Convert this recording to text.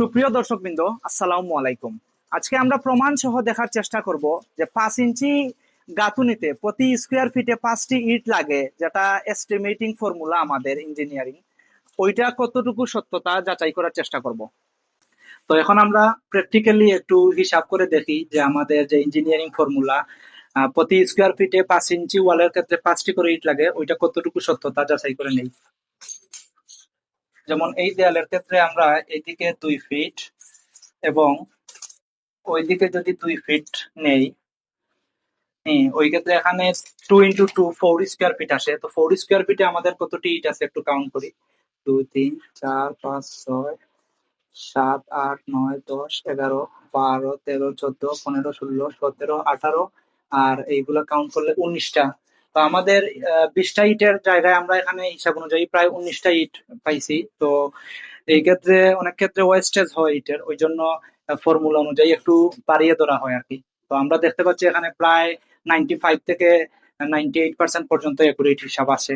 সুপ্রিয় দর্শকবৃন্দ, আসসালামু আলাইকুম। আজকে আমরা প্রমাণ সহ দেখার চেষ্টা করব যে পাঁচ ইঞ্চি গাঁথুনিতে প্রতি স্কোয়ার ফিটে পাঁচটি ইট লাগে, যেটা এস্টিমেটিং ফর্মুলা আমাদের ইঞ্জিনিয়ারিং ওইটা কতটুকু সত্যতা যাচাই করার চেষ্টা করব। তো এখন আমরা প্র্যাকটিক্যালি একটু হিসাব করে দেখি যে আমাদের যে ইঞ্জিনিয়ারিং ফর্মুলা প্রতি স্কোয়ার ফিটে পাঁচ ইঞ্চি ওয়ালের ক্ষেত্রে পাঁচটি করে ইট লাগে, ওইটা কতটুকু সত্যতা যাচাই করে নেই। যেমন এই দেয়ালের ক্ষেত্রে আমরা এইদিকে দুই ফিট এবং ওইদিকে যদি দুই ফিট নেই হ্যাঁ, ওই ক্ষেত্রে এখানে two into two four square feet আসে। তো ফোর স্কোয়ার ফিটে আমাদের কতটি ইট আছে একটু কাউন্ট করি। দুই তিন চার পাঁচ ছয় সাত আট নয় দশ এগারো বারো তেরো চোদ্দ পনেরো ষোলো সতেরো আঠারো আর এইগুলো কাউন্ট করলে উনিশটা তো আমাদের বিশটা ইটের জায়গায় আমরা এখানে হিসাব অনুযায়ী প্রায় উনিশটা ইট পাইছি। তো এই ক্ষেত্রে, অনেক ক্ষেত্রে ওয়েস্টেজ হয় ইটের, ওই জন্য ফর্মুলা অনুযায়ী একটু বাড়িয়ে ধরা হয় আর কি তো আমরা দেখতে পাচ্ছি এখানে প্রায় নাইনটি ফাইভ থেকে নাইনটি এইট পার্সেন্ট পর্যন্ত একুরেট হিসাব আছে।